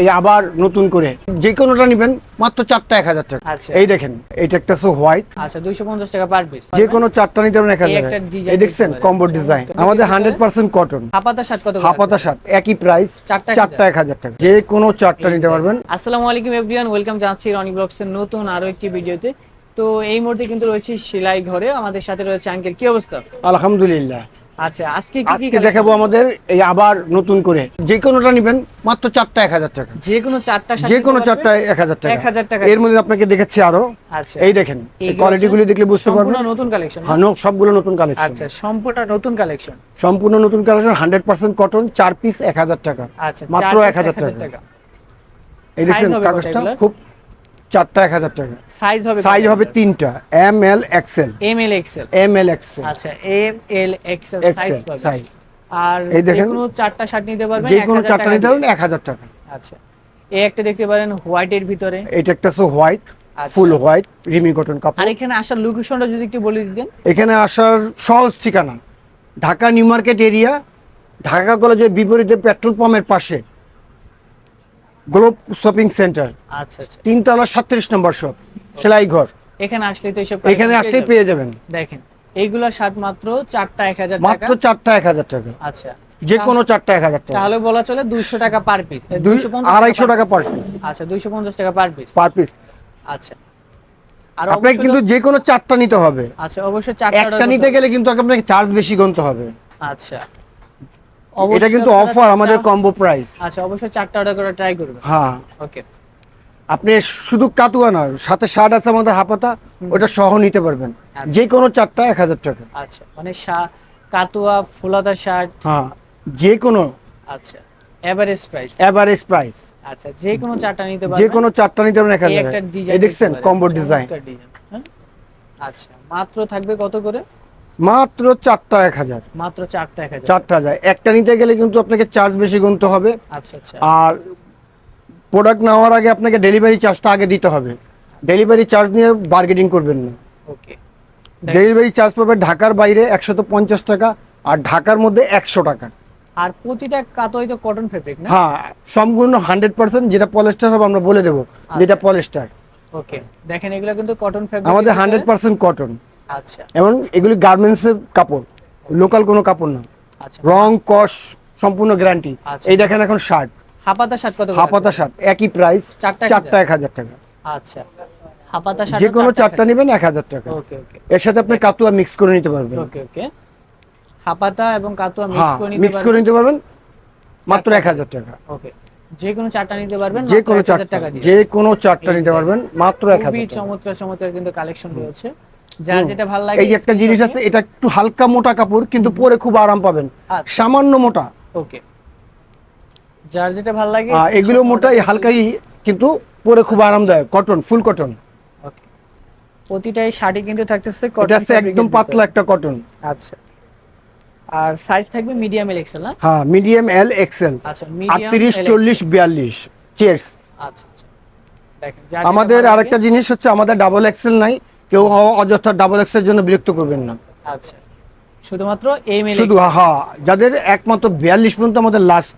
এই আবার নতুন করে। যে কোনোটা নেবেন মাত্র চারটা এক হাজার টাকা। আচ্ছা। এই দেখেন এটা একটা হোয়াইট আচ্ছা দুইশো পঞ্চাশ টাকা পার পিস যে কোনো চারটা নিতে পারেন এক হাজার এই দেখছেন কম্বো ডিজাইন আমাদের হান্ড্রেড পার্সেন্ট কটন হাপাতা শার্ট কত হাফাতা শার্ট একই প্রাইস চারটা এক চারটা এক হাজার টাকা। যে কোনো চারটা নিতে পারবেন। আসসালামু আলাইকুম এভরিওয়ান ওয়েলকাম জানাচ্ছি রনি ব্লগসের নতুন আরও একটি ভিডিওতে। তো এই মুহূর্তে কিন্তু রয়েছে সেলাই ঘরে আমাদের সাথে রয়েছে আঙ্কেল কি অবস্থা? আলহামদুলিল্লাহ। আচ্ছা আজকে আজকে দেখাবো আমাদের এই আবার নতুন করে। যে কোনোটা নেবেন মাত্র চারটা এক হাজার টাকা। যে কোনো চারটা যে কোনো চারটা এক হাজার টাকা। 1000 টাকা। এর মধ্যে আপনাকে দেখাচ্ছি আরও। আচ্ছা। এই দেখেন এইগুলো কোয়ালিটি দেখলে বুঝতে পারবেন। সম্পূর্ণ নতুন কালেকশন হ্যাঁ? সবগুলো নতুন কালেকশন আচ্ছা সম্পূর্ণ নতুন কালেকশন সম্পূর্ণ নতুন কালেকশন হান্ড্রেড পার্সেন্ট কটন চার পিস এক হাজার টাকা। আচ্ছা মাত্র এক হাজার টাকা। এই কত কাগজটা খুব চারটা এক হাজার টাকা। সাইজ হবে সাইজ হবে তিনটা M L XL M L XL M L XL আচ্ছা M L XL size size আর এই দেখেন, কোনো চারটা শার্ট নিতে পারবেন যে 1000 কোনো চারটা নিতে পারবেন এক হাজার টাকা। আচ্ছা এই একটা দেখতে পারেন হোয়াইটের ভিতরে। এটা একটা হোয়াইট আচ্ছা। ফুল হোয়াইট রিমি কটন কাপড়। আর এখানে আসার লোকেশনটা যদি একটু বলে দিতেন। এখানে আসার সহজ ঠিকানা Dhaka new market area Dhaka কলেজের বিপরীতে পেট্রোল পাম্পের পাশে গ্লোব শপিং সেন্টার। আচ্ছা আচ্ছা। তিনতলা সাতত্রিশ নম্বর শপ। সেলাই ঘর। এখানে আসলে তো এসব এখানে আসলেই পেয়ে যাবেন। দেখেন এইগুলা শার্ট মাত্র চারটা এক হাজার মাত্র চারটা এক হাজার টাকা। আচ্ছা। যে কোনো চারটা এক হাজার টাকা। তাহলে বলা চলে দুইশো টাকা পার পিস আড়াইশো টাকা পার পিস আচ্ছা দুইশো পঞ্চাশ টাকা পার পিস পার পিস আচ্ছা। আর আপনাকে কিন্তু যে কোনো চারটা নিতে হবে। আচ্ছা অবশ্যই চারটা একটা নিতে গেলে কিন্তু আপনাকে চার্জ বেশি গুনতে হবে। হবে। আচ্ছা। এটা কিন্তু অফার আমাদের কম্বো প্রাইস আচ্ছা অবশ্যই চারটা অর্ডার করে ট্রাই করবেন। হ্যাঁ। ওকে আপনি শুধু কাতুয়া না সাথে শার্ট আছে আমাদের হাপাতা ওটা সহ নিতে পারবেন। আচ্ছা। যে কোনো চারটা এক হাজার টাকা। আচ্ছা মানে কাতুয়া ফুলাতা শার্ট হ্যাঁ যে কোনো আচ্ছা এভারেজ প্রাইস এভারেজ প্রাইস আচ্ছা যে কোনো চারটা নিতে পারবেন। যে কোনো চারটা নিতে পারবেন এক হাজার একটা ডিজাইন দেখছেন কম্বো ডিজাইন আচ্ছা মাত্র থাকবে কত করে? মাত্র চারটা এক হাজার। মাত্র চারটা এক হাজার। চারটা হাজার। একটা নিতে গেলে কিন্তু আপনাকে চার্জ বেশি গুনতে হবে। আচ্ছা আচ্ছা। আর প্রোডাক্ট নেওয়ার আগে আপনাকে ডেলিভারি চার্জটা আগে দিতে হবে। ডেলিভারি চার্জ নিয়ে বার্গেটিং করবেন না। ওকে ডেলিভারি চার্জ পাবে ঢাকার বাইরে একশত পঞ্চাশ টাকা আর ঢাকার মধ্যে একশো টাকা। আর প্রতিটা কাতোই তো কটন ফেব্রিক না? হ্যাঁ সম্পূর্ণ হান্ড্রেড পার্সেন্ট যেটা পলেস্টার হবে আমরা বলে দেবো যেটা পলেস্টার ওকে দেখেন এগুলো কিন্তু কটন ফেব্রিক আমাদের হান্ড্রেড পার্সেন্ট কটন আচ্ছা। এবং এগুলি গার্মেন্টসের কাপড় লোকাল কোনো কাপড় না। আচ্ছা। রং কস সম্পূর্ণ গ্যারান্টি আচ্ছা। এই দেখেন এখন শার্ট হাপাতা শার্ট কত শার্ট একই প্রাইস চারটা এক হাজার। টাকা। আচ্ছা শার্ট যে কোনো চারটা নেবেন এক হাজার টাকা। ওকে ওকে। এর সাথে আপনি কাতুয়া মিক্স করে নিতে পারবেন। ওকে ওকে। হাপাতা এবং কাতুয়া মিক্স হ্যাঁ করে নিতে মিক্স করে পারবেন। নিতে পারবেন। মাত্র এক হাজার টাকা। ওকে। যে কোনো চারটা নিতে পারবেন যে কোনো 1000 চারটা টাকা যে কোনো চারটা নিতে পারবেন মাত্র এক হাজার চমৎকার চমৎকার কিন্তু কালেকশন রয়েছে। যার যেটা ভালো লাগে এই একটা জিনিস আছে এটা একটু হালকা মোটা কাপড় কিন্তু পরে খুব আরাম পাবেন। আচ্ছা। সামান্য মোটা। ওকে। যার যেটা ভালো লাগে এগুলো মোটা এই হালকাই কিন্তু পরে খুব আরামদায়ক কটন ফুল কটন প্রতিটাই শাড়ি কিন্তু থাকতেছে কটন একদম পাতলা একটা কটন আচ্ছা। আর সাইজ থাকবে মিডিয়াম এল এক্সেল না? হ্যাঁ মিডিয়াম এল এক্সেল আচ্ছা মিডিয়াম আটত্রিশ চল্লিশ বিয়াল্লিশ। চেয়ার্স আচ্ছা আচ্ছা। আমাদের আরেকটা জিনিস হচ্ছে আমাদের ডাবল এক্সেল নাই কেউ অযথা ডাবল এক্সেল জন্য বিরক্ত করবেন না। আচ্ছা। শুধুমাত্র এম এল শুধু হ্যাঁ যাদের একমাত্র বিয়াল্লিশ পর্যন্ত আমাদের লাস্ট